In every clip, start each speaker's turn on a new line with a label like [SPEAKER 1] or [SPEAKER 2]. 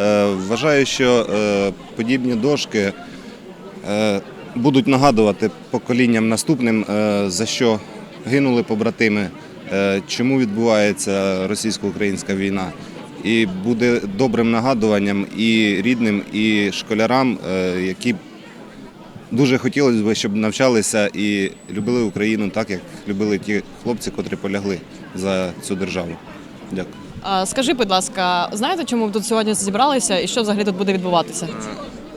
[SPEAKER 1] Е, Вважаю, що е, подібні дошки е, будуть нагадувати поколінням наступним, за що гинули побратими, чому відбувається російсько-українська війна. І буде добрим нагадуванням і рідним, і школярам, які дуже хотілося б, щоб навчалися і любили Україну так, як любили ті хлопці, котрі полягли за цю державу. Дякую.
[SPEAKER 2] Скажи, будь ласка, знаєте, чому ви тут сьогодні зібралися і що взагалі тут буде відбуватися?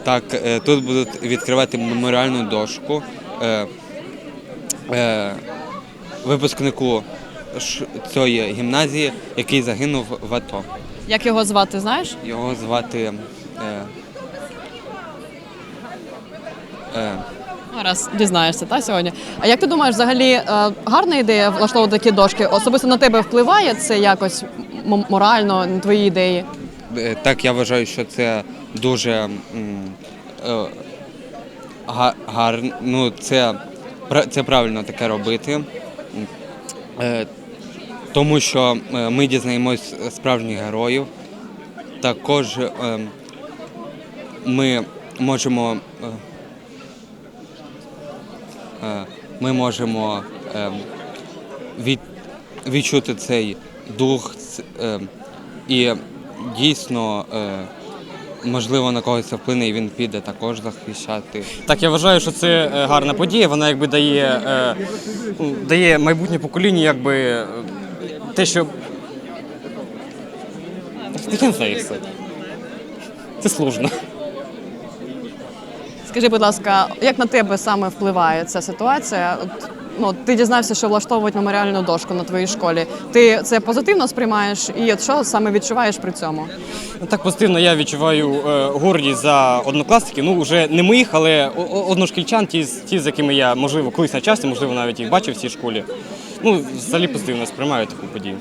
[SPEAKER 3] Так, е, тут будуть відкривати меморіальну дошку е, е, випускнику цієї гімназії, який загинув в АТО.
[SPEAKER 2] Як його звати, знаєш?
[SPEAKER 3] Його звати. Е, е,
[SPEAKER 2] Раз дізнаєшся, та сьогодні. А як ти думаєш, взагалі е, гарна ідея влаштовувати такі дошки? Особисто на тебе впливає це якось морально на твої ідеї?
[SPEAKER 3] Е, Так, я вважаю, що це дуже е, гарно. Ну, це, це правильно таке робити. Тому що ми дізнаємось справжніх героїв. Також ми можемо. Е, Ми можемо е, відчути цей дух е, і дійсно, е, можливо, на когось це вплине, і він піде також захищати.
[SPEAKER 4] Так, я вважаю, що це е, гарна подія. Вона якби дає, дає майбутнє покоління, якби те, що. Це. Це сложно.
[SPEAKER 2] Скажи, будь ласка, як на тебе саме впливає ця ситуація? Ну, ти дізнався, що влаштовують меморіальну дошку на твоїй школі. Ти це позитивно сприймаєш, і от що саме відчуваєш при цьому?
[SPEAKER 4] Так позитивно я відчуваю е, гордість за однокласників. Ну, вже не моїх, але одношкільчан, ті, ті, з якими я, можливо, колись навчався, можливо, навіть їх бачив в цій школі. Ну, взагалі позитивно сприймаю таку подію.